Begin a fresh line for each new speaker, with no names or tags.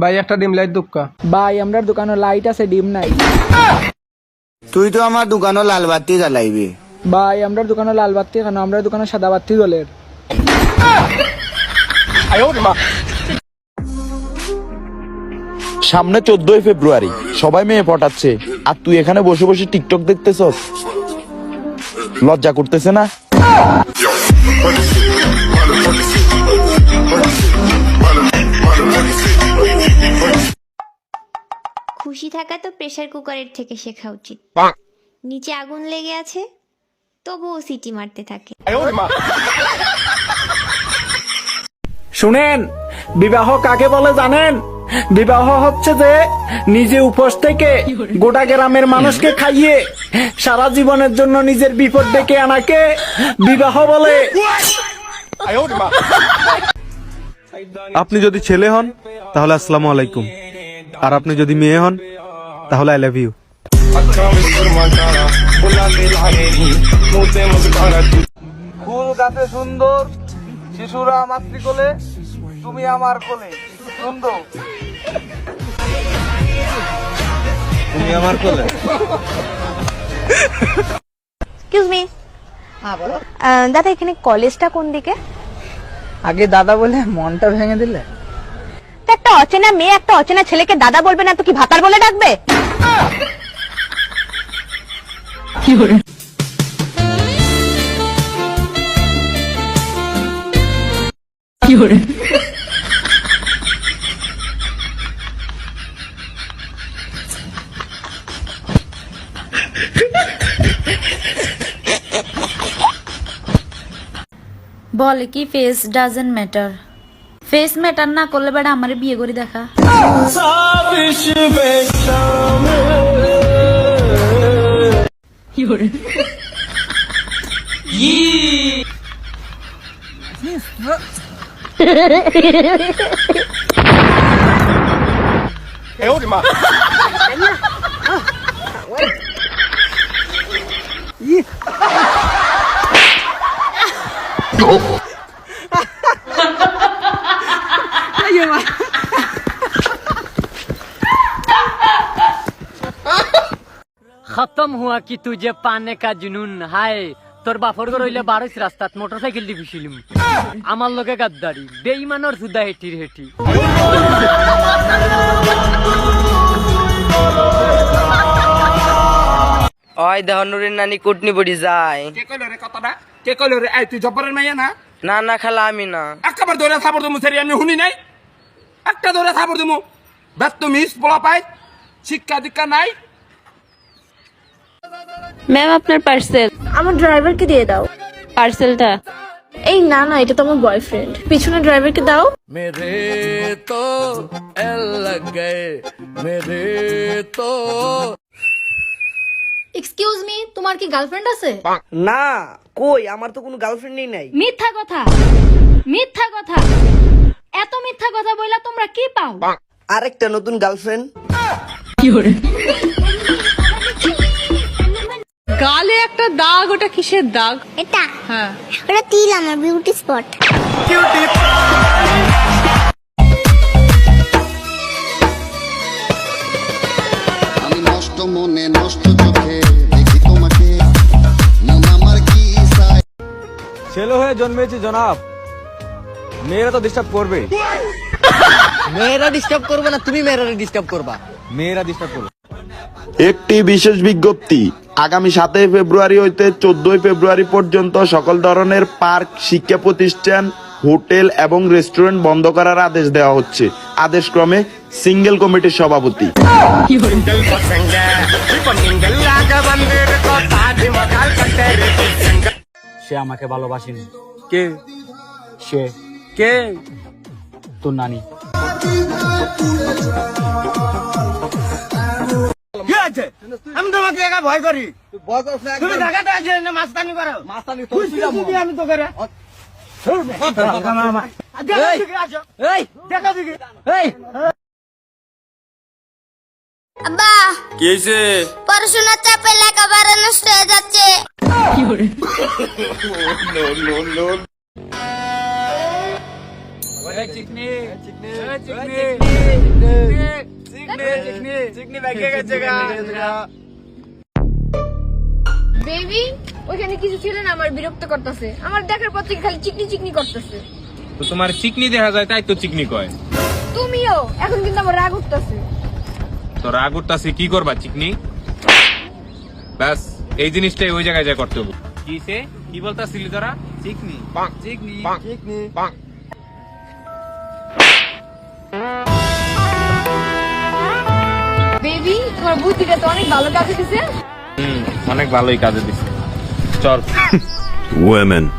ভাই একটা dim light দুক্কা।
ভাই আমরা দোকানে লাইট আছে ডিম নাই।
তুই তো আমার দোকানে লাল বাতি জ্বালাইবি।
ভাই আমরা দোকানে লাল বাতি কেন আমরা দোকানে সাদা বাতি জলের
সামনে চোদ্দই ফেব্রুয়ারি সবাই মেয়ে পটাচ্ছে। আর তুই এখানে বসে বসে টিকটক দেখতেছস? লজ্জা করতেছে না?
খুশি থাকা তো প্রেসার কুকারের থেকে শেখা উচিত। নিচে আগুন লেগে আছে তবুও সিটি মারতে থাকে।
শুনেন বিবাহ কাকে বলে জানেন? বিবাহ হচ্ছে যে নিজে উপোস থেকে গোটা গ্রামের মানুষকে খাইয়ে সারা জীবনের জন্য নিজের বিপদ ডেকে আনাকে বিবাহ বলে।
আপনি যদি ছেলে হন তাহলে আসসালামু আলাইকুম। আর আপনি যদি মেয়ে হন তাহলে আই লাভ ইউ
ফুল গাছে সুন্দর শিশুরা মাতৃকোলে তুমি আমার কোলে। সুন্দর।
তুমি আমার কোলে?
এক্সকিউজ মি হ্যাঁ বলো। দাদা এখানে কলেজটা কোন দিকে?
আগে দাদা বলে মনটা ভেঙে দিলে?
তো একটা অচেনা মেয়ে একটা অচেনা ছেলেকে দাদা বলবে না তো কি ভাতার বলে ডাকবে?
বলে কি face doesn't matter face matter না করলে বেড়া আমার বিয়ে করে দেখা।
খতম হুয়া কি তুঝে পানে কা জুনুন হায় তোর বাপর ঘর হইলে বারোস রাস্তাত মোটরসাইকেল দিয়ে বিছিলিম আমার লোকে গাদ্দারি বেইমানর সুদা হেটির হেটি।
ওই দেহ নুরির নানি কুটনি বড়ি যায়।
কে কইলো রে কথাটা? কে কইলো রে? এই তুই জব্বরের মাইয়া না?
না না খালা আমি না।
একবার ধরে থাপড় দেবো সেরি আমি শুনি নাই। একটা ধরে থাপড় দেবো ব্যস্ত মিস পোলা পাই শিক্ষা দীক্ষা নাই
ম্যাম আপনার পার্সেল
আমার ড্রাইভারকে দিয়ে দাও।
পার্সেলটা
এই না না এটা তো আমার বয়ফ্রেন্ড পিছনে ড্রাইভারকে দাও। মেরে তো মেরে তো।
এক্সকিউজ মি তোমার কি গার্লফ্রেন্ড আছে?
না কই আমার তো কোনো গার্লফ্রেন্ডই নাই।
মিথ্যা কথা। মিথ্যা কথা। এত মিথ্যা কথা বইলা তোমরা কি পাও?
আরেকটা নতুন গার্লফ্রেন্ড
গালে ওটা কিসের দাগ?
এটা। হ্যাঁ। ওটা তিল আমার বিউটি স্পট
আমি নষ্ট মনে নষ্ট চোখে দেখি তোমাকে। মন আমার কি
ছেলে হয়ে জন্মেছি জনাব। মেয়েরা তো ডিস্টার্ব করবে।
মেয়েরা ডিস্টার্ব করবে না তুমি মেয়েরা ডিস্টার্ব করবা।
মেয়েরা ডিস্টার্ব করবে।
একটি বিশেষ বিজ্ঞপ্তি, আগামী সাতই ফেব্রুয়ারি হইতে চোদ্দই ফেব্রুয়ারি পর্যন্ত সকল ধরনের পার্ক, শিক্ষা প্রতিষ্ঠান, হোটেল এবং রেস্টুরেন্ট বন্ধ করার আদেশ দেওয়া হচ্ছে। আদেশক্রমে সিঙ্গেল কমিটির সভাপতি।
সে আমাকে ভালোবাসেনি।
কে?
সে।
কে?
তোর নানি।
আমি তোমাকে একা ভয় করি। তুমি ঢাকাতে না মাস্তানি করো। মাস্তানি আমি তো করে এই দেখা দিকে এই।
আব্বা।
কি হয়েছে
পড়াশোনার চাপে লেখাপড়া নষ্ট হয়ে যাচ্ছে।
চিকনি। চিকনি।
বেবি ওইখানে কিছু ছিল না আমার বিরক্ত করতেছে। আমার দেখার পর থেকে খালি চিকনি চিকনি করতেছে।
তো তোমার চিকনি দেখা যায় তাই তো চিকনি কয়।
তুমিও এখন কিন্তু আমার রাগ উঠতেছে।
তো রাগ উঠতাছে কি করবা চিকনি? ব্যাস এই জিনিসটাই ওই জায়গায় যা করতে হবে। কি সে? কি বলতাছিলি তোরা? চিকনি। চিকনি চিকনি।
তোমার বুদ্ধিটা তো অনেক ভালো কাজে দিছে।
হুম অনেক ভালোই কাজে দিছে। চল।
ওয়েমেন